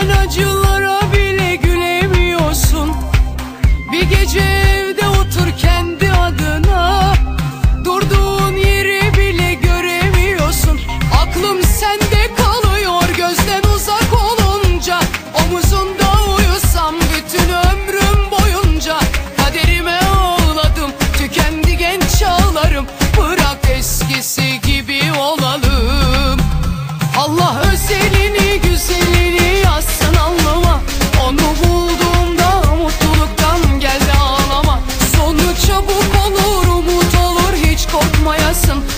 Sen acılara bile gülemiyorsun. Bir gece evde otur kendi awesome.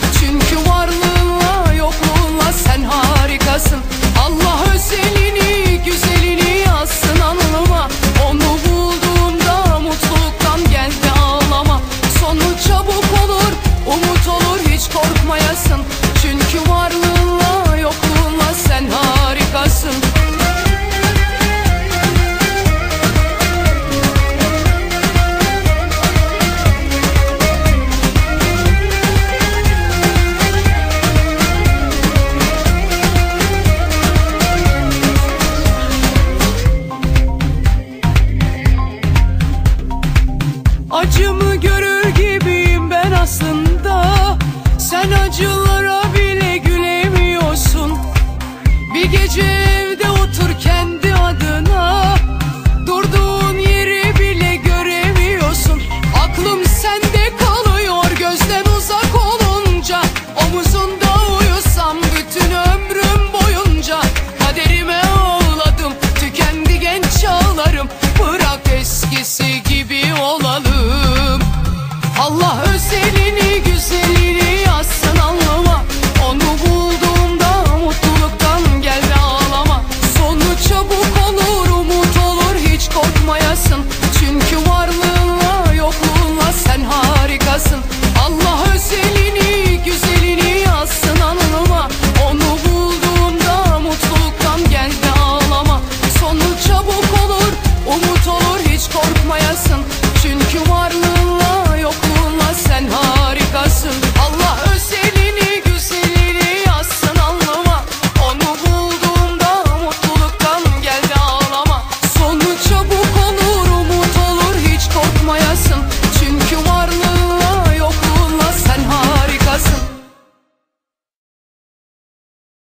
Bir gece korkmayasın Çünkü varlık